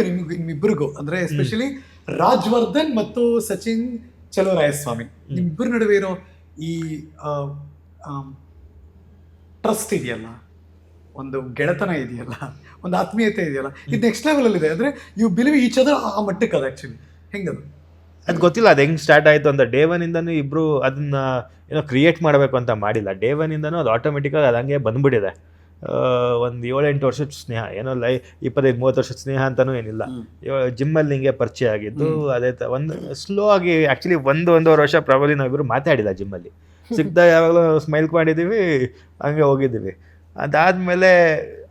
ಅನ್ಸುತ್ತೆ ನಿಮ್ಗೆ ನಿಮ್ಮಿಬ್ಬರಿಗೂ ಅಂದ್ರೆ ಎಸ್ಪೆಷಲಿ ರಾಜವರ್ಧನ್ ಮತ್ತು ಸಚಿನ್ ಚಲುವರಾಯಸ್ವಾಮಿ ನಿಮ್ಮಿಬ್ಬರ ನಡುವೆ ಇರೋ ಈ ಟ್ರಸ್ಟ್ ಇದೆಯಲ್ಲ? ಒಂದು ಗೆಳೆತನ ಇದೆಯಲ್ಲ? ಒಂದು ಆತ್ಮೀಯತೆ ಇದೆಯಲ್ಲ? ಇದು ನೆಕ್ಸ್ಟ್ ಲೆವೆಲ್ ಇದೆ. ಅಂದ್ರೆ ಯು ಬಿಲೀವ್ ಈಚ್ ಅದರ್ ಆ ಮಟ್ಟಕ್ಕೆ ಅದು ಆಕ್ಚುಲಿ ಹೆಂಗದು? ಅದು ಗೊತ್ತಿಲ್ಲ ಅದು ಹೆಂಗೆ ಸ್ಟಾರ್ಟ್ ಆಯಿತು ಅಂತ. ಡೇ ಒನ್ನಿಂದನೂ ಇಬ್ಬರು ಅದನ್ನ ಏನೋ ಕ್ರಿಯೇಟ್ ಮಾಡಬೇಕು ಅಂತ ಮಾಡಿಲ್ಲ. ಡೇ ಒನ್ನಿಂದನೂ ಅದು ಆಟೋಮೆಟಿಕಾಗಿ ಅದು ಹಂಗೆ ಬಂದ್ಬಿಟ್ಟಿದೆ. ಒಂದು ಏಳೆಂಟು ವರ್ಷದ ಸ್ನೇಹ. ಏನೋ ಲೈ ಇಪ್ಪತ್ತೈದು ಮೂವತ್ತು ವರ್ಷದ ಸ್ನೇಹ ಅಂತಲೂ ಏನಿಲ್ಲ. ಜಿಮ್ಮಲ್ಲಿ ಹಿಂಗೆ ಪರಿಚಯ ಆಗಿದ್ದು ಅದೇ ತ ಒಂದು ಸ್ಲೋ ಆಗಿ ಆ್ಯಕ್ಚುಲಿ ಒಂದು ಒಂದೂವರೆ ವರ್ಷ ಪ್ರಾಬಲಿ ನಾವಿಬ್ಬರು ಮಾತಾಡಿಲ್ಲ ಜಿಮ್ಮಲ್ಲಿ. ಸಿಕ್ದ ಯಾವಾಗಲೂ ಸ್ಮೈಲ್ ಮಾಡಿದ್ದೀವಿ ಹಂಗೆ ಹೋಗಿದ್ದೀವಿ. ಅದಾದಮೇಲೆ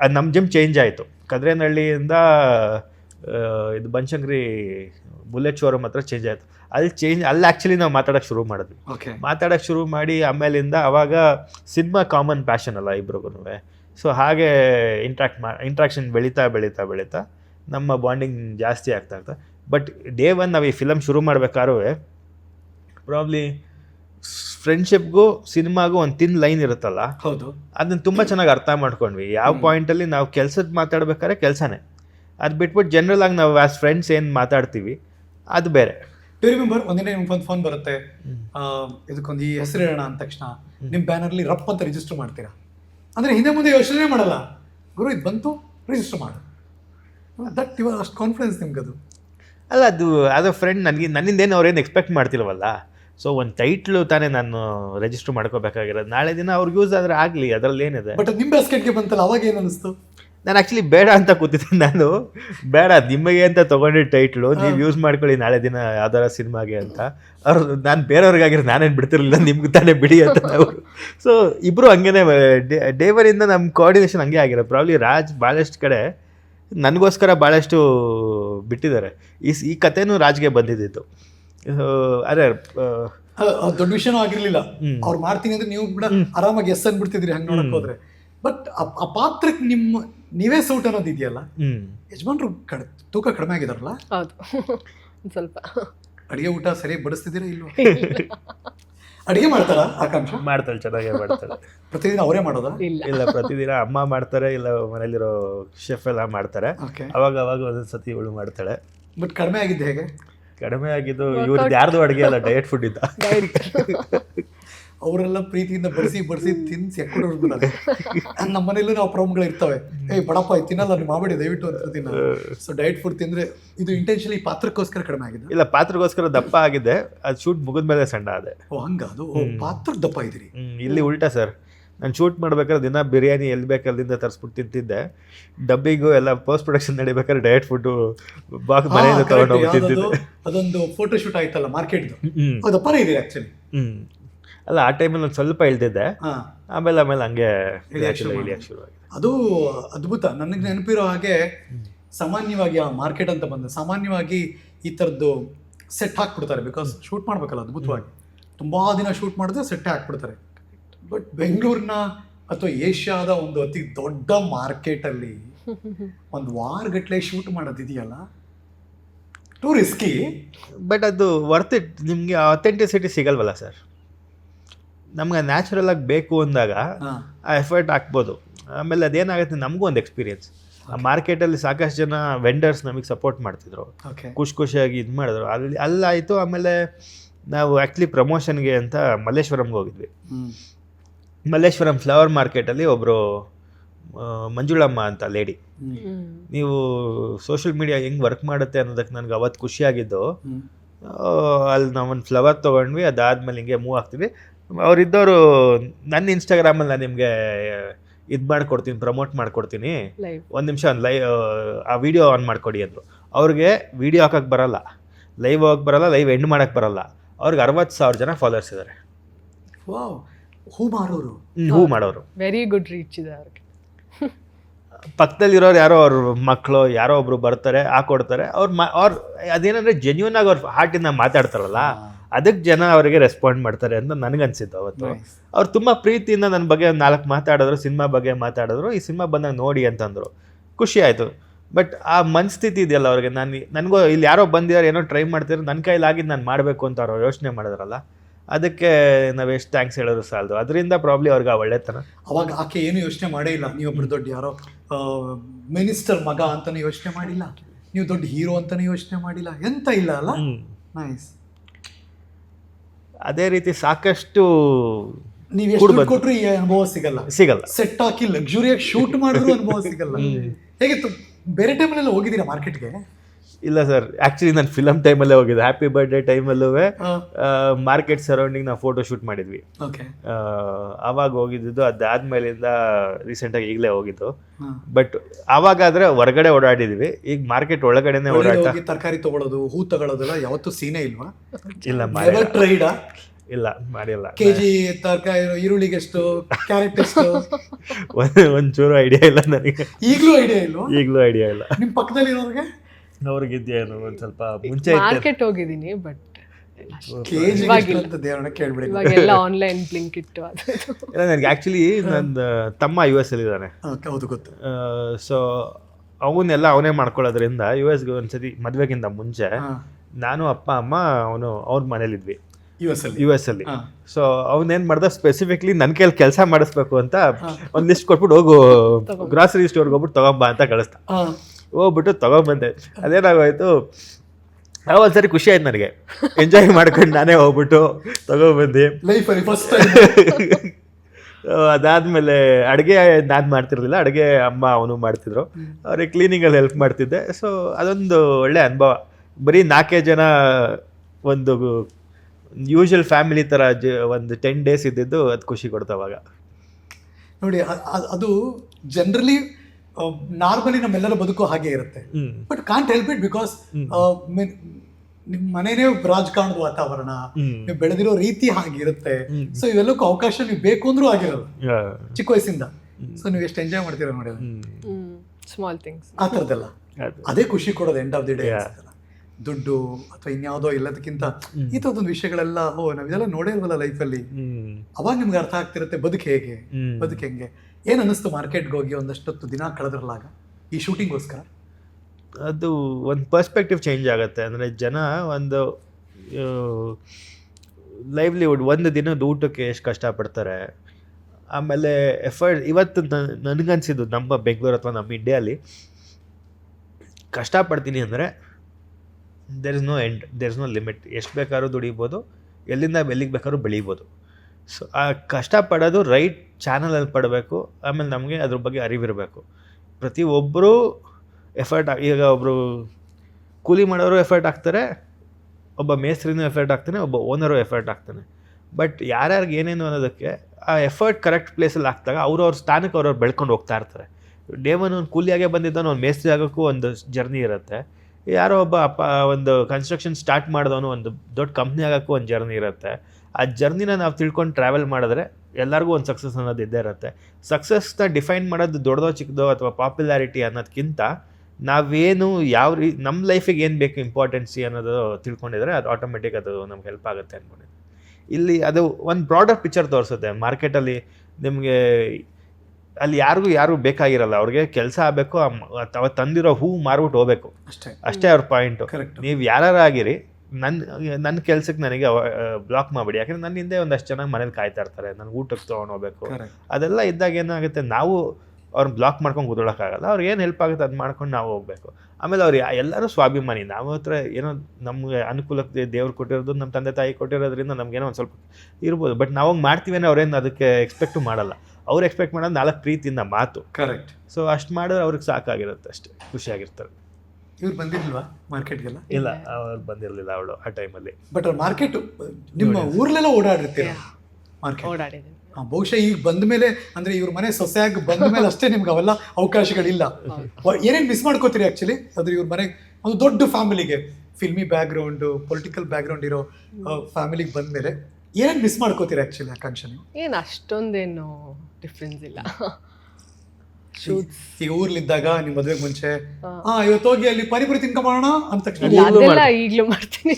ಅದು ನಮ್ಮ ಜಿಮ್ ಚೇಂಜ್ ಆಯಿತು. ಕದ್ರೇನಹಳ್ಳಿಯಿಂದ ಇದು ಬನಶಂಕರಿ ಬುಲೆಟ್ ಶೋರೂಮ್ ಹತ್ರ ಚೇಂಜ್ ಆಯಿತು. ಅಲ್ಲಿ ಚೇಂಜ್ ಅಲ್ಲಿ ಆ್ಯಕ್ಚುಲಿ ನಾವು ಮಾತಾಡೋಕ್ಕೆ ಶುರು ಮಾಡಿದ್ವಿ. ಓಕೆ ಮಾತಾಡೋಕ್ಕೆ ಶುರು ಮಾಡಿ ಆಮೇಲಿಂದ ಅವಾಗ ಸಿನಿಮಾ ಕಾಮನ್ ಪ್ಯಾಷನ್ ಅಲ್ಲ ಇಬ್ರಿಗೂ ಸೊ ಹಾಗೆ ಇಂಟ್ರಾಕ್ಟ್ ಮಾ ಇಂಟ್ರಾಕ್ಷನ್ ಬೆಳೀತಾ ಬೆಳೀತಾ ಬೆಳೀತಾ ನಮ್ಮ ಬಾಂಡಿಂಗ್ ಜಾಸ್ತಿ ಆಗ್ತಾ ಆಗ್ತಾ. ಬಟ್ ಡೇ ಒನ್ ನಾವು ಈ ಫಿಲಮ್ ಶುರು ಮಾಡಬೇಕಾದ್ರೂ ಪ್ರಾಬ್ಲಿ ಫ್ರೆಂಡ್ಶಿಪ್ಗೂ ಸಿನಿಮಾಗೂ ಒಂದು ತಿನ್ ಲೈನ್ ಇರುತ್ತಲ್ಲ? ಹೌದು. ಅದನ್ನ ತುಂಬ ಚೆನ್ನಾಗಿ ಅರ್ಥ ಮಾಡ್ಕೊಂಡ್ವಿ. ಯಾವ ಪಾಯಿಂಟಲ್ಲಿ ನಾವು ಕೆಲ್ಸದ ಮಾತಾಡ್ಬೇಕಾದ್ರೆ ಕೆಲಸನೇ. ಅದು ಬಿಟ್ಬಿಟ್ಟು ಜನರಲ್ ಆಗಿ ನಾವು ಆಸ್ ಫ್ರೆಂಡ್ಸ್ ಏನು ಮಾತಾಡ್ತೀವಿ ಅದು ಬೇರೆ. ಟು ರಿಮೆಂಬರ್ ಒಂದಿನ ನಿಮ್ಗೆ ಒಂದು ಫೋನ್ ಬರುತ್ತೆ? ಇದಕ್ಕೊಂದು ಈ ಹೆಸರು ಹೇಳೋಣ ಅಂದ ತಕ್ಷಣ. ನಿಮ್ಮ ಬ್ಯಾನರ್ಲಿ ರಪ್ ಅಂತ ರಿಜಿಸ್ಟರ್ ಮಾಡ್ತೀರಾ? ಅಂದ್ರೆ ಹಿಂದೆ ಮುಂದೆ ಯೋಚನೆ ಮಾಡಲ್ಲ. ಗುರು ಇದು ಬಂತು ರಿಜಿಸ್ಟರ್ ಮಾಡು. ದಟ್ ಇವಾಗ ಅಷ್ಟು ಕಾನ್ಫಿಡೆನ್ಸ್ ನಿಮ್ಗೆ ಅದು. ಅಲ್ಲ ಅದು ಅದು ಫ್ರೆಂಡ್ ನನಗೆ ನನ್ನಿಂದೇನು ಅವ್ರೇನು ಎಕ್ಸ್ಪೆಕ್ಟ್ ಮಾಡ್ತಿಲ್ವಲ್ಲ? ಸೊ ಒಂದು ಟೈಟ್ಲು ತಾನೇ ನಾನು ರಿಜಿಸ್ಟರ್ ಮಾಡ್ಕೋಬೇಕಾಗಿರೋದು. ನಾಳೆ ದಿನ ಅವ್ರಿಗೆ ಯೂಸ್ ಆದರೆ ಆಗಲಿ ಅದರಲ್ಲಿ ಏನಿದೆ ಬಟ್ ನಿಮ್ಮ ಬಾಸ್ಕೆಟ್ಗೆ ಬಂತಲ್ಲ ಅವಾಗ ಏನು ಅನಿಸ್ತು? ನಾನು ಆ್ಯಕ್ಚುಲಿ ಬೇಡ ಅಂತ ಕೂತಿದ್ದೆ ನಾನು. ಬೇಡ ನಿಮಗೆ ಅಂತ ತೊಗೊಂಡಿ ಟೈಟ್ಲು ನೀವು ಯೂಸ್ ಮಾಡ್ಕೊಳ್ಳಿ ನಾಳೆ ದಿನ ಯಾವ್ದಾರ ಸಿನಿಮಾಗೆ ಅಂತ. ಅವ್ರು ನಾನು ಬೇರೆಯವ್ರಿಗಾಗಿರೋ ನಾನೇನು ಬಿಡ್ತಿರಲಿಲ್ಲ ನಿಮ್ಗೆ ತಾನೇ ಬಿಡಿ ಅಂತ ನಾವು. ಸೊ ಇಬ್ಬರು ಹಂಗೇನೆ ಡೇವರಿಂದ ನಮ್ಮ ಕೋಆರ್ಡಿನೇಷನ್ ಹಂಗೆ ಆಗಿರೋ ಪ್ರಾಬ್ಲಿ ರಾಜ್ ಭಾಳಷ್ಟು ಕಡೆ ನನಗೋಸ್ಕರ ಭಾಳಷ್ಟು ಬಿಟ್ಟಿದ್ದಾರೆ. ಈ ಈ ಕಥೆನೂ ರಾಜ್ಗೆ ಬಂದಿದ್ದಿತ್ತು ಅದೇ ದೊಡ್ಡ ವಿಷಯನೂ ಆಗಿರಲಿಲ್ಲ. ಅವ್ರು ಮಾಡ್ತೀನಿ ಅಂದ್ರೆ ನೀವು ಕೂಡ ಆರಾಮಾಗಿ ಎಸ್ ಅನ್ಬಿಡ್ತಿದ್ರಿ ಹಂಗೆ ನೋಡಕ್ ಹೋದ್ರೆ. ಬಟ್ ಆ ಪಾತ್ರಕ್ಕೆ ನಿಮ್ಮ ನೀವೇ ಸೂಟ್ ಅನ್ನೋದು ಇದೆಯಲ್ಲ? ಹ್ಮ್. ಯಜಮಾನ್ರು ಕಡ್ ತೂಕ ಕಡಿಮೆ ಆಗಿದಾರಲ್ಲ? ಹೌದು. ಸ್ವಲ್ಪ. ಅಡಿಗೆ ಊಟ ಸರಿಯಾಗಿ ಬಡಿಸ್ತಿದ್ದೀರಾ ಇಲ್ವಾ? ಅಡಿಗೆ ಮಾಡ್ತಾರ ಆಕಾಂಕ್ಷ? ಮಾಡ್ತಾಳೆ ಚೆನ್ನಾಗೇ ಮಾಡ್ತಾಳೆ. ಪ್ರತಿದಿನ ಅವರೇ ಮಾಡೋದಾ? ಇಲ್ಲ. ಇಲ್ಲ ಪ್ರತಿದಿನ ಅಮ್ಮ ಮಾಡ್ತಾರೆ ಇಲ್ಲ ಮನೇಲಿರೋ ಶೆಫ್ ಎಲ್ಲ ಮಾಡ್ತಾರೆ. ಓಕೆ. ಅವಾಗ ಅವಾಗ ಒಂದೊಂದು ಸತಿ ಇವಳು ಮಾಡ್ತಾಳೆ. ಬಟ್ ಕಡಿಮೆ ಆಗಿದ್ದು ಹೇಗೆ? ಕಡಿಮೆ ಆಗಿದ್ದು ಇವ್ರದ್ದು ಯಾರ್ದು ಅಡುಗೆ ಅಲ್ಲ ಡಯಟ್ ಫುಡ್ ಇದ್ದ ಅವರೆಲ್ಲ ಪ್ರೀತಿಯಿಂದ ಬಡಿಸಿ ಬಡಿಸಿ ತಿನ್ಸಿ ಎಕ್ಕೊಡ್ಬಿಡ್ತಾರೆ ನಮ್ಮ ಮನೇಲೂ ನಾವು ಪ್ರಾಬ್ಲಮ್ಗಳು ಇರ್ತವೆ. ಏಯ್ ಬಡಪ್ಪ ತಿನ್ನಲ್ಲ ನೀವು ಮಾಡಬೇಡಿ ದಯವಿಟ್ಟು ಅಂತ ತಿನ್ನ ಸೊ ಡಯಟ್ ಫುಡ್ ತಿಂದ್ರೆ ಇದು ಇಂಟೆನ್ಷನಲಿ ಪಾತ್ರಕ್ಕೋಸ್ಕರ ಕಡಿಮೆ ಆಗಿದೆ. ಇಲ್ಲ ಪಾತ್ರಕ್ಕೋಸ್ಕರ ದಪ್ಪ ಆಗಿದೆ. ಅದು ಶೂಟ್ ಮುಗಿದ ಮೇಲೆ ಸಣ್ಣ ಅದೇ ಓ ಹಂಗ ಅದು? ಪಾತ್ರ ದಪ್ಪ ಇದ್ದೀರಿ ಇಲ್ಲಿ ಉಲ್ಟಾ ಸರ್. ನಾನು ಶೂಟ್ ಮಾಡ್ಬೇಕಾದ್ರೆ ದಿನ ಬಿರಿಯಾನಿ ಎಲ್ಲಿ ಬೇಕು ಅಲ್ಲಿಂದ ತರಿಸ್ಬಿಟ್ಟು ತಿಂತಿದ್ದೆ. ಡಬ್ಬಿಗೂ ಎಲ್ಲ ಪೋಸ್ಟ್ ಪ್ರೊಡಕ್ಷನ್ ನಡಿಬೇಕಾದ್ರೆ ಡಯಟ್ ಫುಡ್ಡು ಬಾಕ್ ಮನೆಯಿಂದ ತಗೊಂಡು. ಹೋಗಿ ತಿಂತಿದ್ದೆ. ಅದೊಂದು ಫೋಟೋ ಶೂಟ್ ಆಯ್ತಲ್ಲ ಮಾರ್ಕೆಟ್ದು ಅದು ಪರ ಇದೆ ಆ್ಯಕ್ಚುಲಿ ಹ್ಮ್. ಅಲ್ಲ ಆ ಟೈಮಲ್ಲಿ ಒಂದು ಸ್ವಲ್ಪ ಇಳ್ದಿದ್ದೆ ಹಾ. ಆಮೇಲೆ ಆಮೇಲೆ ಹಂಗೆ ಇಳಿಯಕ್ಕೆ ಶುರು ಇಳಿಯಕ್ಕೆ ಅದು ಅದ್ಭುತ. ನನಗೆ ನೆನಪಿರೋ ಹಾಗೆ ಸಾಮಾನ್ಯವಾಗಿ ಆ ಮಾರ್ಕೆಟ್ ಅಂತ ಬಂದ ಸಾಮಾನ್ಯವಾಗಿ ಈ ಥರದ್ದು ಸೆಟ್ ಹಾಕ್ಬಿಡ್ತಾರೆ. ಬಿಕಾಸ್ ಶೂಟ್ ಮಾಡ್ಬೇಕಲ್ಲ ಅದ್ಭುತವಾಗಿ. ತುಂಬ ದಿನ ಶೂಟ್ ಮಾಡಿದ್ರೆ ಸೆಟ್ ಹಾಕ್ಬಿಡ್ತಾರೆ. ಬಟ್ ಬೆಂಗಳೂರಿನ ಅಥವಾ ಏಷ್ಯಾದ ಒಂದು ಅತಿ ದೊಡ್ಡ ಮಾರ್ಕೆಟಲ್ಲಿ ಒಂದು ವಾರಗಟ್ಟಲೆ ಶೂಟ್ ಮಾಡೋದಿದೆಯಲ್ಲ ಟೂ ರಿಸ್ಕಿ ಬಟ್ ಅದು ವರ್ತ್ ಇಟ್ ನಿಮಗೆ ಅಥೆಂಟಿಸಿಟಿ ಸಿಗಲ್ವಲ್ಲ ಸರ್ ನಮ್ಗೆ ನ್ಯಾಚುರಲ್ ಆಗಿ ಬೇಕು ಅಂದಾಗ ಆ ಎಫರ್ಟ್ ಹಾಕ್ಬೋದು. ಆಮೇಲೆ ಅದೇನಾಗುತ್ತೆ? ನಮಗೂ ಒಂದು ಎಕ್ಸ್ಪೀರಿಯನ್ಸ್ ಆ ಮಾರ್ಕೆಟಲ್ಲಿ ಸಾಕಷ್ಟು ಜನ ವೆಂಡರ್ಸ್ ನಮಗೆ ಸಪೋರ್ಟ್ ಮಾಡ್ತಿದ್ರು. ಖುಷಿ ಖುಷಿಯಾಗಿ ಇದು ಮಾಡಿದ್ರು. ಅಲ್ಲಿ ಅಲ್ಲಾಯಿತು ಆಮೇಲೆ ನಾವು ಆ್ಯಕ್ಚುಲಿ ಪ್ರಮೋಷನ್ಗೆ ಅಂತ ಮಲ್ಲೇಶ್ವರಂಗೆ ಹೋಗಿದ್ವಿ. ಮಲ್ಲೇಶ್ವರಂ ಫ್ಲವರ್ ಮಾರ್ಕೆಟಲ್ಲಿ ಒಬ್ಬರು ಮಂಜುಳಮ್ಮ ಅಂತ ಲೇಡಿ ನೀವು ಸೋಷಿಯಲ್ ಮೀಡಿಯಾ ಹೆಂಗೆ ವರ್ಕ್ ಮಾಡುತ್ತೆ ಅನ್ನೋದಕ್ಕೆ ನನಗೆ ಅವತ್ತು ಖುಷಿಯಾಗಿದ್ದು ಅಲ್ಲಿ ನಾವು ಒಂದು ಫ್ಲವರ್ ತೊಗೊಂಡ್ವಿ ಅದಾದ್ಮೇಲೆ ಹಿಂಗೆ ಮೂವ್ ಆಗ್ತೀವಿ ಅವರಿದ್ದವರು ನನ್ನ ಇನ್ಸ್ಟಾಗ್ರಾಮಲ್ಲಿ ನಾನು ನಿಮಗೆ ಇದು ಮಾಡ್ಕೊಡ್ತೀನಿ ಪ್ರಮೋಟ್ ಮಾಡ್ಕೊಡ್ತೀನಿ. ಒಂದು ನಿಮಿಷ ಒಂದು ಲೈ ಆ ವಿಡಿಯೋ ಆನ್ ಮಾಡ್ಕೊಡಿ ಅಂದರು. ಅವ್ರಿಗೆ ವಿಡಿಯೋ ಹಾಕಕ್ಕೆ ಬರಲ್ಲ. ಲೈವ್ ಹೋಗಕ್ಕೆ ಬರಲ್ಲ ಲೈವ್ ಎಂಡ್ ಮಾಡೋಕ್ಕೆ ಬರಲ್ಲ. ಅವ್ರಿಗೆ ಅರವತ್ತು ಸಾವಿರ ಜನ ಫಾಲೋವರ್ಸ್ ಇದ್ದಾರೆ ಹೂ ಮಾಡೋರು ಹೂ ಮಾಡೋರು. ವೆರಿ ಗುಡ್ ರೀಚ್ ಇದೆ ಅವ್ರಿಗೆ. ಪಕ್ಕದಲ್ಲಿರೋರು ಯಾರೋ ಅವ್ರ ಮಕ್ಕಳು ಯಾರೋ ಒಬ್ರು ಬರ್ತಾರೆ ಹಾಕೊಡ್ತಾರೆ. ಅವ್ರು ಮಾ ಅವ್ರು ಅದೇನಂದ್ರೆ ಜೆನ್ಯೂನ್ ಆಗಿ ಅವ್ರ ಹಾರ್ಟಿಂದ ಮಾತಾಡ್ತಾರಲ್ಲ. ಅದಕ್ಕೆ ಜನ ಅವರಿಗೆ ರೆಸ್ಪಾಂಡ್ ಮಾಡ್ತಾರೆ ಅಂತ ನನಗನ್ಸಿತ್ತು ಅವತ್ತು. ಅವ್ರು ತುಂಬ ಪ್ರೀತಿಯಿಂದ ನನ್ನ ಬಗ್ಗೆ ನಾಲ್ಕು ಮಾತಾಡಿದ್ರು ಸಿನಿಮಾ ಬಗ್ಗೆ ಮಾತಾಡಿದ್ರು ಈ ಸಿನಿಮಾ ಬಂದಾಗ ನೋಡಿ ಅಂತಂದರು. ಖುಷಿ ಆಯಿತು. ಬಟ್ ಆ ಮನಸ್ಥಿತಿ ಇದೆಯಲ್ಲ ಅವ್ರಿಗೆ ನಾನು ನನಗೂ ಇಲ್ಲಿ ಯಾರೋ ಬಂದಿದ್ದಾರೆ ಏನೋ ಟ್ರೈ ಮಾಡ್ತಿದ್ರು ನನ್ನ ಕೈಲಾಗಿದ್ದು ನಾನು ಮಾಡಬೇಕು ಅಂತ ಅವ್ರು ಯೋಚನೆ ಮಾಡಿದ್ರಲ್ಲ ಅದಕ್ಕೆ ನಾವು ಎಷ್ಟು ಥ್ಯಾಂಕ್ಸ್ ಹೇಳೋದು ಸಾಲದು. ಅದರಿಂದ ಪ್ರಾಬ್ಲಿ ಅವ್ರಿಗೆ ಆ ಒಳ್ಳೆತನ. ಅವಾಗ ಆಕೆ ಏನು ಯೋಚನೆ ಮಾಡೇ ಇಲ್ಲ. ನೀವೊಬ್ರು ದೊಡ್ಡ ಯಾರೋ ಮಿನಿಸ್ಟರ್ ಮಗ ಅಂತಾನೆ ಯೋಚನೆ ಮಾಡಿಲ್ಲ. ನೀವು ದೊಡ್ಡ ಹೀರೋ ಅಂತಾನೆ ಯೋಚನೆ ಮಾಡಿಲ್ಲ. ಎಂತ ಇಲ್ಲ ಅಲ್ಲ. ನೈಸ್ ಅದೇ ರೀತಿ ಸಾಕಷ್ಟು ನೀವು. ಕೊಟ್ಟರು ಈ ಅನುಭವ ಸಿಗಲ್ಲ. ಸಿಗಲ್ಲ. ಸೆಟ್ ಹಾಕಿ ಲಕ್ಸುರಿಯಾಗಿ ಶೂಟ್ ಮಾಡಿದ್ರು ಅನುಭವ ಸಿಗಲ್ಲ. ಹೇಗಿತ್ತು? ಬೇರೆ ಟೈಮಲ್ಲೆಲ್ಲ ಹೋಗಿದ್ದೀರಾ ಮಾರ್ಕೆಟ್ಗೆ ಇಲ್ಲ ಸರ್ ಆ್ಯಕ್ಚುಲಿ ನಾನು ಫಿಲಮ್ ಟೈಮಲ್ಲೇ ಹೋಗಿದ್ದೆ. ಹ್ಯಾಪಿ ಬರ್ಡೇ ಟೈಮಲ್ಲೂ ಮಾರ್ಕೆಟ್ ಸರೌಂಡಿಂಗ್ ನಾವು ಫೋಟೋ ಶೂಟ್ ಮಾಡಿದ್ವಿ. ಆವಾಗ ಹೋಗಿದ್ದು ಅದಾದ್ಮೇಲಿಂದ ರೀಸೆಂಟಾಗಿ ಈಗಲೇ ಹೋಗಿದ್ದು. ಬಟ್ ಆವಾಗಾದ್ರೆ ಹೊರಗಡೆ ಓಡಾಡಿದ್ವಿ. ಈಗ ಮಾರ್ಕೆಟ್ ಒಳಗಡೆನೆ ಓಡಾಡ್ತಾ ತರಕಾರಿ ತಗೊಳ್ಳೋದು ಹೂ ತಗೊಳ್ಳೋದೆಲ್ಲ ಯಾವತ್ತೂ ಸೀನೇ ಇಲ್ವಾ? ಇಲ್ಲ ಟ್ರೈಡ್ ಇಲ್ಲ ಮಾಡಿಲ್ಲ. ಕೆಜಿ ತರಕಾರಿ ಈರುಳ್ಳಿಗೆ ಎಷ್ಟು ಕ್ಯಾರೆಟ್ ಎಷ್ಟು? ಒಂದ್ ಒಂಚೂರು ಐಡಿಯಾ ಇಲ್ಲ ನನಗೆ. ಈಗಲೂ ಐಡಿಯಾ ಇಲ್ಲ ಈಗಲೂ ಐಡಿಯಾ ಇಲ್ಲ. ನಿಮ್ಮ ಪಕ್ಕದಲ್ಲಿ ಇರೋರಿಗೆ ಅವ್ರಿಗಿದ್ಯೇನು ಒಂದ್ ಸ್ವಲ್ಪ ಮುಂಚೆ ಮಾರ್ಕೆಟ್ ಹೋಗಿದ್ದೀನಿ ಬಟ್ ಕೆಜಿ ಇವಾಗಿಲ್ಲ. ಅಂತ ದೇವ್ರನ್ನ ಕೇಳ್ಬಿಡಿ. ಇವಾಗೆಲ್ಲ ಆನ್ಲೈನ್ ಬ್ಲಿಂಕ್ ಇಟ್ಟು ಅದು. ಇಲ್ಲ ನನಗೆ ಆ್ಯಕ್ಚುಲಿ ನನ್ನ ತಮ್ಮ ಯು ಎಸ್ ಅಲ್ಲಿ ಇದ್ದಾನೆ. ಹೌದು ಗೊತ್ತು. ಸೊ ಅವನ್ನೆಲ್ಲ ಅವನೇ ಮಾಡ್ಕೊಳ್ಳೋದ್ರಿಂದ ಯು ಎಸ್ಗೆ ಒಂದ್ಸತಿ ಮದ್ವೆಗಿಂತ ಮುಂಚೆ ನಾನು ಅಪ್ಪ ಅಮ್ಮ ಅವನು ಅವ್ರ ಮನೇಲಿದ್ವಿ. ಯು ಎಸ್ ಅಲ್ಲಿ. ಯು ಎಸ್ ಅಲ್ಲಿ. ಸೊ ಅವನೇನ್ ಮಾಡ್ದ ಸ್ಪೆಸಿಫಿಕ್ಲಿ ನನ್ನ ಕೈಲಿ ಕೆಲಸ ಮಾಡಿಸ್ಬೇಕು ಅಂತ ಒಂದ್ ಲಿಸ್ಟ್ ಕೊಟ್ಬಿಟ್ಟು ಹೋಗು ಗ್ರಾಸರಿ ಸ್ಟೋರ್ಗೆ ಹೋಗ್ಬಿಟ್ಟು ತಗೊಂಬ ಅಂತ ಕಳಿಸ್ದ. ಹಾ. ಹೋಗ್ಬಿಟ್ಟು ತೊಗೊಂಬಂದೆ. ಅದೇನಾಗೋಯ್ತು ಆ ಒಂದ್ಸರಿ ಖುಷಿ ಆಯ್ತು ನನಗೆ. ಎಂಜಾಯ್ ಮಾಡ್ಕೊಂಡು ನಾನೇ ಹೋಗ್ಬಿಟ್ಟು ತಗೊಂಬಂದು. ಲೈಫಲ್ಲಿ ಫಸ್ಟ್ ಅದಾದ್ಮೇಲೆ ಅಡುಗೆ ನಾನು ಮಾಡ್ತಿರ್ಲಿಲ್ಲ ಅಡುಗೆ ಅಮ್ಮ ಅವನು ಮಾಡ್ತಿದ್ರು. ಅವ್ರಿಗೆ ಕ್ಲೀನಿಂಗಲ್ಲಿ ಹೆಲ್ಪ್ ಮಾಡ್ತಿದ್ದೆ. ಸೊ ಅದೊಂದು ಒಳ್ಳೆ ಅನುಭವ. ಬರೀ ನಾಲ್ಕೇ ಜನ ಒಂದು ಯೂಶುವಲ್ ಫ್ಯಾಮಿಲಿ ಥರ ಜ ಒಂದು ಟೆನ್ ಡೇಸ್ ಇದ್ದಿದ್ದು ಅದು ಖುಷಿ ಕೊಡ್ತಾವಾಗ ನೋಡಿ ಅದು ಜನರಲಿ ನಾರ್ಮಲಿ ನಮ್ಮೆಲ್ಲರ ಬದುಕು ಹಾಗೆ ಇರುತ್ತೆ. But can't help it because ನಿಮ್ ಮನೇನೇ ರಾಜಕಾರಣದ ವಾತಾವರಣ ನೀವು ಬೆಳೆದಿರೋ ರೀತಿ ಹಾಗಿರುತ್ತೆ. ಸೊ ಇವೆಲ್ಲಕ್ಕೂ ಅವಕಾಶ ನೀವು ಬೇಕು ಅಂದ್ರೂ ಆಗಿರೋದು ಚಿಕ್ಕ ವಯಸ್ಸಿಂದ. ಸೊ ನೀವು ಎಷ್ಟು ಎಂಜಾಯ್ ಮಾಡ್ತೀರಾ ನೋಡಿ ಸ್ಮಾಲ್ ಥಿಂಗ್ಸ್ ಆ ಥರದ್ದೆಲ್ಲ. ಅದೇ. ಖುಷಿ ಕೊಡೋದು ಎಂಡ್ ಆಫ್ ದಿ ಡೇ. ದುಡ್ಡು ಅಥವಾ ಇನ್ಯಾವುದೋ ಇಲ್ಲದಕ್ಕಿಂತ ಈ ಥರದೊಂದು ವಿಷಯಗಳೆಲ್ಲ ಓ ನಾವಿದೆಲ್ಲ ನೋಡೇ ಇಲ್ವಲ್ಲ ಲೈಫಲ್ಲಿ ಅವಾಗ ನಿಮ್ಗೆ ಅರ್ಥ ಆಗ್ತಿರುತ್ತೆ ಬದುಕು ಹೇಗೆ. ಬದುಕು ಹೆಂಗೆ. ಏನ್ ಅನ್ನಿಸ್ತು ಮಾರ್ಕೆಟ್ಗೆ ಹೋಗಿ ಒಂದಷ್ಟೊತ್ತು ದಿನ ಕಳೆದ್ರಲ್ಲಾಗ ಈ ಶೂಟಿಂಗ್ಗೋಸ್ಕರ? ಅದು ಒಂದು ಪರ್ಸ್ಪೆಕ್ಟಿವ್ ಚೇಂಜ್ ಆಗುತ್ತೆ. ಅಂದರೆ ಜನ ಒಂದು ಲೈವ್ಲಿಹುಡ್ ಒಂದು ದಿನದ ಊಟಕ್ಕೆ ಎಷ್ಟು ಕಷ್ಟಪಡ್ತಾರೆ. ಆಮೇಲೆ ಎಫರ್ಟ್ ಇವತ್ತು ನನಗನ್ಸಿದ್ದು ನಮ್ಮ ಬೆಂಗಳೂರು ಅಥವಾ ನಮ್ಮ ಇಂಡಿಯಾಲಿ ಕಷ್ಟಪಡ್ತೀನಿ ಅಂದರೆ there is no end there is no limit ಎಷ್ಟು ಬೇಕಾದ್ರೂ ದುಡಿಬೋದು, ಎಲ್ಲಿಂದ ಎಲ್ಲಿಗೆ ಬೇಕಾದ್ರೂ ಬೆಳಿಬೋದು. ಸೊ ಆ ಕಷ್ಟಪಡೋದು ರೈಟ್ ಚಾನಲಲ್ಲಿ ಪಡಬೇಕು, ಆಮೇಲೆ ನಮಗೆ ಅದ್ರ ಬಗ್ಗೆ ಅರಿವಿರಬೇಕು. ಪ್ರತಿಯೊಬ್ಬರೂ ಎಫರ್ಟ್ ಈಗ ಒಬ್ಬರು ಕೂಲಿ ಮಾಡೋರು ಎಫರ್ಟ್ ಹಾಕ್ತಾರೆ, ಒಬ್ಬ ಮೇಸ್ತ್ರಿನೂ ಎಫರ್ಟ್ ಹಾಕ್ತಾನೆ, ಒಬ್ಬ ಓನರು ಎಫರ್ಟ್ ಹಾಕ್ತಾನೆ. ಬಟ್ ಯಾರ್ಯಾರಿಗೆ ಏನೇನು ಅನ್ನೋದಕ್ಕೆ, ಆ ಎಫರ್ಟ್ ಕರೆಕ್ಟ್ ಪ್ಲೇಸಲ್ಲಿ ಹಾಕ್ದಾಗ ಅವ್ರವ್ರ ಸ್ಥಾನಕ್ಕೆ ಅವ್ರವ್ರು ಬೆಳ್ಕೊಂಡು ಹೋಗ್ತಾ ಇರ್ತಾರೆ. ಡೇ ಒನ್ ಒಂದು ಕೂಲಿಯಾಗೆ ಬಂದಿದ್ದಾನೆ ಒಂದು ಮೇಸ್ತ್ರಿ ಆಗೋಕ್ಕೂ ಒಂದು ಜರ್ನಿ ಇರುತ್ತೆ. ಯಾರೋ ಒಬ್ಬ ಅಪ್ಪ, ಒಂದು ಕನ್ಸ್ಟ್ರಕ್ಷನ್ ಸ್ಟಾರ್ಟ್ ಮಾಡಿದವನು, ಒಂದು ದೊಡ್ಡ ಕಂಪ್ನಿ ಆಗೋಕ್ಕೂ ಒಂದು ಜರ್ನಿ ಇರುತ್ತೆ. ಆ ಜರ್ನಿನ ನಾವು ತಿಳ್ಕೊಂಡು ಟ್ರಾವೆಲ್ ಮಾಡಿದ್ರೆ ಎಲ್ಲರಿಗೂ ಒಂದು ಸಕ್ಸಸ್ ಅನ್ನೋದು ಇದ್ದೇ ಇರುತ್ತೆ. ಸಕ್ಸಸ್ನ ಡಿಫೈನ್ ಮಾಡೋದು ದೊಡ್ಡದೋ ಚಿಕ್ಕದೋ ಅಥವಾ ಪಾಪ್ಯುಲಾರಿಟಿ ಅನ್ನೋದಕ್ಕಿಂತ ನಾವೇನು ಯಾವ ರೀ ನಮ್ಮ ಲೈಫಿಗೆ ಏನು ಬೇಕು ಇಂಪಾರ್ಟೆನ್ಸಿ ಅನ್ನೋದು ತಿಳ್ಕೊಂಡಿದ್ರೆ ಅದು ಆಟೋಮೆಟಿಕ್ ಅದು ನಮ್ಗೆ ಹೆಲ್ಪ್ ಆಗುತ್ತೆ ಅಂದ್ಕೊಂಡಿದ್ದೆ ಇಲ್ಲಿ ಅದು ಒಂದು ಬ್ರಾಡರ್ ಪಿಕ್ಚರ್ ತೋರಿಸುತ್ತೆ. ಮಾರ್ಕೆಟಲ್ಲಿ ನಿಮಗೆ ಅಲ್ಲಿ ಯಾರಿಗೂ ಯಾರು ಬೇಕಾಗಿರಲ್ಲ. ಅವ್ರಿಗೆ ಕೆಲಸ ಆಗಬೇಕು ಅಥವಾ ತಂದಿರೋ ಹೂ ಮಾರ್ಬಿಟ್ಟು ಹೋಗ್ಬೇಕು. ಅಷ್ಟೇ. ಅಷ್ಟೇ ಅವ್ರ ಪಾಯಿಂಟು ಕರೆಕ್ಟ್ ನೀವು ಯಾರು ಆಗಿರಿ ನನ್ನ ನನ್ನ ಕೆಲ್ಸಕ್ಕೆ ನನಗೆ ಬ್ಲಾಕ್ ಮಾಡಿಬಿಡಿ. ಯಾಕಂದ್ರೆ ನನ್ನ ಹಿಂದೆ ಒಂದಷ್ಟು ಚೆನ್ನಾಗಿ ಮನೇಲಿ ಕಾಯ್ತಾ ಇರ್ತಾರೆ. ನನಗೆ ಊಟಕ್ಕೆ ತೊಗೊಂಡು ಹೋಗ್ಬೇಕು. ಅದೆಲ್ಲ ಇದ್ದಾಗ ಏನಾಗುತ್ತೆ ನಾವು ಅವ್ರನ್ನ ಬ್ಲಾಕ್ ಮಾಡ್ಕೊಂಡು ಕೂತ್ಕೊಳ್ಳೋಕ್ಕಾಗಲ್ಲ ಅವ್ರಿಗೆ ಏನು ಹೆಲ್ಪ್ ಆಗುತ್ತೆ ಅದು ಮಾಡ್ಕೊಂಡು ನಾವು ಹೋಗ್ಬೇಕು. ಆಮೇಲೆ ಅವ್ರು ಎಲ್ಲರೂ ಸ್ವಾಭಿಮಾನಿ. ನಾವು ಹತ್ರ ಏನೋ ನಮಗೆ ಅನುಕೂಲಕ್ಕೆ ದೇವ್ರು ಕೊಟ್ಟಿರೋದು ನಮ್ಮ ತಂದೆ ತಾಯಿ ಕೊಟ್ಟಿರೋದ್ರಿಂದ ನಮಗೇನೋ ಒಂದು ಸ್ವಲ್ಪ ಇರ್ಬೋದು. ಬಟ್ ನಾವು ಹಂಗೆ ಮಾಡ್ತೀವೇನೋ ಅವ್ರೇನು ಅದಕ್ಕೆ ಎಕ್ಸ್ಪೆಕ್ಟು ಮಾಡಲ್ಲ. ಅವ್ರು ಎಕ್ಸ್ಪೆಕ್ಟ್ ಮಾಡೋದು ನಾಲ್ಕು ಪ್ರೀತಿಯಿಂದ ಮಾತು. ಕರೆಕ್ಟ್ ಸೊ ಅಷ್ಟು ಮಾಡಿದ್ರೆ ಅವ್ರಿಗೆ ಸಾಕಾಗಿರುತ್ತೆ ಅಷ್ಟೇ. ಖುಷಿಯಾಗಿರ್ತಾರೆ. ಇವ್ರು ಬಂದಿರ್ಲಿಲ್ವಾ ಮಾರ್ಕೆಟ್ಗೆಲ್ಲ? ಇಲ್ಲ ಅವ್ರು ಬಂದಿರಲಿಲ್ಲ ಅವಳು ಆ ಟೈಮಲ್ಲಿ ಬಟ್ ಅವ್ರು ಮಾರ್ಕೆಟ್ ನಿಮ್ಮ ಊರ್ಲೆಲ್ಲ ಓಡಾಡಿರ್ತೀರ? ಮಾರ್ಕೆಟ್ ಓಡಾಡಿದೆ ಬಹುಶಃ ಈಗ ಬಂದ ಮೇಲೆ ಅಂದ್ರೆ ಇವ್ರ ಮನೆ ಸೊಸೆಯಾಗಿ ಬಂದ ಮೇಲೆ ಅಷ್ಟೇ ನಿಮ್ಗೆ ಅವೆಲ್ಲ ಅವಕಾಶಗಳಿಲ್ಲ. ಏನೇನ್ ಮಿಸ್ ಮಾಡ್ಕೋತೀರಿ ಆಕ್ಚುಲಿ ಅಂದ್ರೆ ಇವ್ರ ಮನೆಗೆ ಒಂದು ದೊಡ್ಡ ಫ್ಯಾಮಿಲಿಗೆ ಫಿಲ್ಮಿ ಬ್ಯಾಕ್ಗ್ರೌಂಡ್ ಪೊಲಿಟಿಕಲ್ ಬ್ಯಾಕ್ಗ್ರೌಂಡ್ ಇರೋ ಫ್ಯಾಮಿಲಿಗೆ ಬಂದ ಮೇಲೆ ಏನೇನ್ ಮಿಸ್ ಮಾಡ್ಕೋತೀರಿ ಆಕ್ಚುಲಿ ಆಕಾಂಕ್ಷ ನೀವು? ಏನು ಅಷ್ಟೊಂದೇನು ಡಿಫ್ರೆನ್ಸ್ ಇಲ್ಲ. ಈಗ ಊರ್ಲಿದ್ದಾಗ ನಿಮ್ ಮದ್ವೆಗೆ ಮುಂಚೆ ಹಾ. ಇವತ್ತು ಹೋಗಿ ಅಲ್ಲಿ ಪಾನಿಪುರಿ ಮಾಡೋಣ ಅಂತ ತಕ್ಷಣ ಅದೆಲ್ಲ ಈಗಲೂ ಮಾಡ್ತೀನಿ.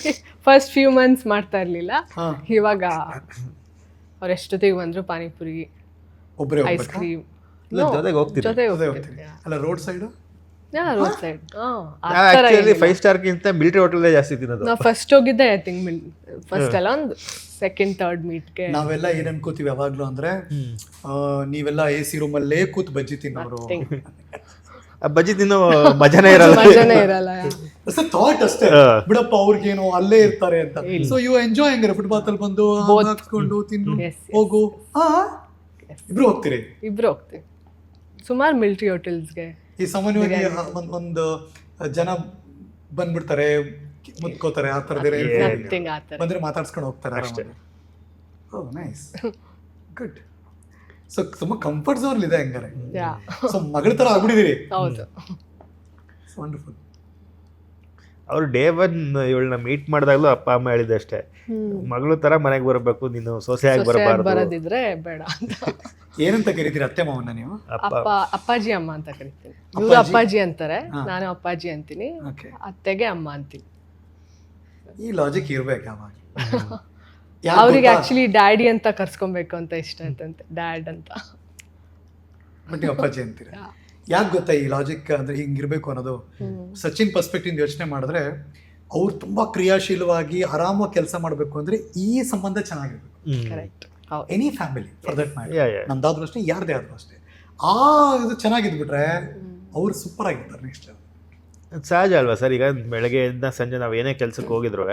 ಫಸ್ಟ್ ಫ್ಯೂ ಮಂತ್ಸ್ ಮಾಡ್ತಾ ಇರ್ಲಿಲ್ಲ. ಹಾ. ಇವಾಗ ಅವ್ರು ಎಷ್ಟೊತ್ತಿಗೆ ಬಂದ್ರು ಪಾನಿಪುರಿ ಒಬ್ಬರೇ ಐಸ್ ಕ್ರೀಮ್. ಇಲ್ಲ, ಜೊತೆಗೆ ಹೋಗ್ತೀನಿ. ಜೊತೆ ಅದೇ ಹೋಗ್ತೀನಿ ಅಲ್ಲ ರೋಡ್ ಸೈಡ್ ಆಕ್ಚುಲಿ ಫೈವ್ ಸ್ಟಾರ್ಗಿಂತ ಮಿಲಿಟರಿ ಹೋಟೆಲ್ ಜಾಸ್ತಿ ತಿನ್ನೋದು. ನಾವು ಫಸ್ಟ್ ಹೋಗಿದ್ದೆ ಐ ಥಿಂಕ್ ಫಸ್ಟ್ ಅಲ್ಲ ಒಂದು ಸೆಕೆಂಡ್ ಥರ್ಡ್ ಮೀಟ್ಗೆ ನಾವೆಲ್ಲ ಏನ್ ಅನ್ಕೋತೀವಿ ಯಾವಾಗ್ಲೂ ಅಂದ್ರೆ ನೀವೆಲ್ಲ ಎ ಸಿ ರೂಮಲ್ಲೇ ಕೂತ್ ಬಜ್ಜಿ ತಿನ್ನೋರು. ಬಜ್ಜಿ ತಿನ್ನೋ ಮಜಾನೇ ಇರಲ್ಲ. ಮಜಾನೇ ಇರಲ್ಲ. ಥಾಟ್ ಅಷ್ಟೇ. ಬಿಡಪ್ಪ ಅವ್ರಿಗೇನು ಅಲ್ಲೇ ಇರ್ತಾರೆ ಅಂತ. ಸೊ ಯು ಎಂಜಾಯ್ ಹಂಗಾರೆ ಫುಟ್ಬಾತ್ ಅಲ್ಲಿ ಬಂದು ಹಾಕ್ಸ್ಕೊಂಡು ತಿನ್ನು ಹೋಗು. ಹಾ ಇಬ್ರು ಹೋಗ್ತೀರಿ? ಇಬ್ರು ಹೋಗ್ತೀವಿ. ಸುಮಾರು ಮಿಲ್ಟ್ರಿ ಹೋಟೆಲ್ಸ್ಗೆ ಈ ಸಾಮಾನ್ಯವಾಗಿ ಒಂದ್ ಒಂದು ಜನ ಬಂದ್ಬಿಡ್ತಾರೆ ಮುತ್ಕೋತಾರೆ ಆ ಥರದ್ದು ಬಂದ್ರೆ ಮಾತಾಡ್ಸ್ಕೊಂಡು ಹೋಗ್ತಾರೆ ಓ ನೈಸ್ ಗುಡ್ ಸೊ ತುಂಬಾ ಕಂಫರ್ಟ್ ಝೋನ್ ಇದೆ ಹಂಗಾರೆ. ಯಾ ಸೊ ಮಗಳ ತರ ಆಗ್ಬಿಟ್ಟಿದ್ದೀರಿ ಹೌದು. ವಂಡರ್ಫುಲ್ ಅವ್ರು ಡೇ ಒನ್ ಇವಳನ್ನ ಮೀಟ್ ಮಾಡಿದಾಗಲೂ ಅಪ್ಪ ಅಮ್ಮ ಹೇಳಿದ್ದೆ ಅಷ್ಟೇ. ಮಗಳು ತರ ಮನೆಗೆ ಬರಬೇಕು ನೀನು ಸೊಸೆಯಾಗಿ ಬರಬಾರದು. ಬೇಡ ಅಂತ. ಏನಂತ ಕರಿತೀರಿ ಅತ್ತೆ ಮಾವನ್ನ ನೀವು? ಅಪ್ಪ. ಅಪ್ಪ ಅಪ್ಪಾಜಿ ಅಮ್ಮ ಅಂತ ಕರಿತೀನಿ. ಇವರು ಅಪ್ಪಾಜಿ? ಅಂತಾರೆ ನಾನು ಅಪ್ಪಾಜಿ ಅಂತೀನಿ ಅತ್ತೆಗೆ ಅಮ್ಮ ಅಂತೀನಿ. ಈ ಲಾಜಿಕ್ ಇರ್ಬೇಕು ಅವ್ರಿಗೆ ಆಕ್ಚುಲಿ ಡ್ಯಾಡಿ ಅಂತ ಕರ್ಸ್ಕೊಬೇಕು ಅಂತ ಇಷ್ಟ ಅಂತಂತೆ ಡ್ಯಾಡ್ ಅಂತ. ಬಟ್ ಅಪ್ಪಾಜಿ ಅಂತೀರ? ಯಾಕೆ ಗೊತ್ತಾ ಈ ಲಾಜಿಕ್ ಅಂದ್ರೆ ಹಿಂಗಿರ್ಬೇಕು ಅನ್ನೋದು? ಸಚಿನ್ ಪರ್ಸ್ಪೆಕ್ಟಿವ್ ಯೋಚನೆ ಮಾಡಿದ್ರೆ ಅವ್ರು ತುಂಬಾ ಕ್ರಿಯಾಶೀಲವಾಗಿ ಆರಾಮಾಗಿ ಕೆಲಸ ಮಾಡಬೇಕು ಅಂದ್ರೆ ಈ ಸಂಬಂಧ ಚೆನ್ನಾಗಿರ್ಬೇಕು. ಕರೆಕ್ಟ್ ಹೌದು. Any family for that matter. ನಮ್ದಾದ್ರೂ ಅಷ್ಟೇ ಯಾರದೇ ಆದ್ರೂ ಅಷ್ಟೇ. ಆ ಇದು ಚೆನ್ನಾಗಿದ್ಬಿಟ್ರೆ ಅವ್ರು ಸೂಪರ್ ಆಗಿರ್ತಾರೆ ನೆಕ್ಸ್ಟ್ ಸಹಜ ಅಲ್ವಾ ಸರ್? ಈಗ ಬೆಳಗ್ಗೆ ಎದ್ದ ಸಂಜೆ ನಾವು ಏನೇ ಕೆಲ್ಸಕ್ಕೆ ಹೋಗಿದ್ರು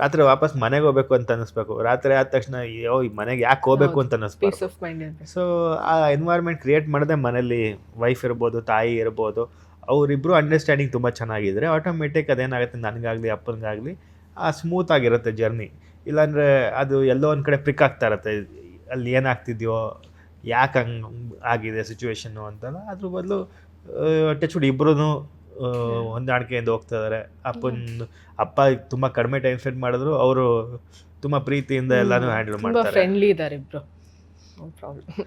ರಾತ್ರಿ ವಾಪಸ್ ಮನೆಗೆ ಹೋಗ್ಬೇಕು ಅಂತ ಅನಿಸ್ಬೇಕು. ರಾತ್ರಿ ಆದ ತಕ್ಷಣ ಅಯ್ಯೋ ಈ ಮನೆಗೆ ಯಾಕೆ ಹೋಗ್ಬೇಕು ಅಂತ ಆಫ್ ಸೊ ಆ ಎನ್ವೈರ್ಮೆಂಟ್ ಕ್ರಿಯೇಟ್ ಮಾಡದೆ ಮನೇಲಿ ವೈಫ್ ಇರ್ಬೋದು ತಾಯಿ ಇರ್ಬೋದು. ಅವರಿಬ್ರು ಅಂಡರ್ಸ್ಟ್ಯಾಂಡಿಂಗ್ ತುಂಬ ಚೆನ್ನಾಗಿದ್ರೆ ಆಟೋಮೆಟಿಕ್ ಅದೇನಾಗುತ್ತೆ ನನಗಾಗಲಿ ಅಪ್ಪನಿಗಾಗಲಿ ಆ ಸ್ಮೂತ್ ಆಗಿರುತ್ತೆ ಜರ್ನಿ ಇಲ್ಲಾಂದರೆ ಅದು ಎಲ್ಲೋ ಒಂದು ಕಡೆ ಪ್ರಿಕ್ ಆಗ್ತಾ ಇರುತ್ತೆ. ಅಲ್ಲಿ ಏನಾಗ್ತಿದ್ಯೋ ಯಾಕೆ ಹಂಗೆ ಆಗಿದೆ ಸಿಚುವೇಶನ್ನು ಅಂತಲ್ಲ ಅದ್ರ ಬದಲು ಟಚ್ ಇಬ್ರು ಇಬ್ಬರೂ ಹೊಂದಾಣಿಕೆಯಿಂದ ಹೋಗ್ತಾ ಇದ್ದಾರೆ ಅಪ್ಪನ ಅಪ್ಪ ತುಂಬ ಕಡಿಮೆ ಟೈಮ್ ಸ್ಪೆಂಡ್ ಮಾಡಿದ್ರು. ಅವರು ತುಂಬ ಪ್ರೀತಿಯಿಂದ ಎಲ್ಲಾನು ಹ್ಯಾಂಡಲ್ ತುಂಬಾ ಮಾಡ್ತಾರೆ. ಫ್ರೆಂಡ್ಲಿ ಇದ್ದಾರೆ ಇಬ್ರು. No problem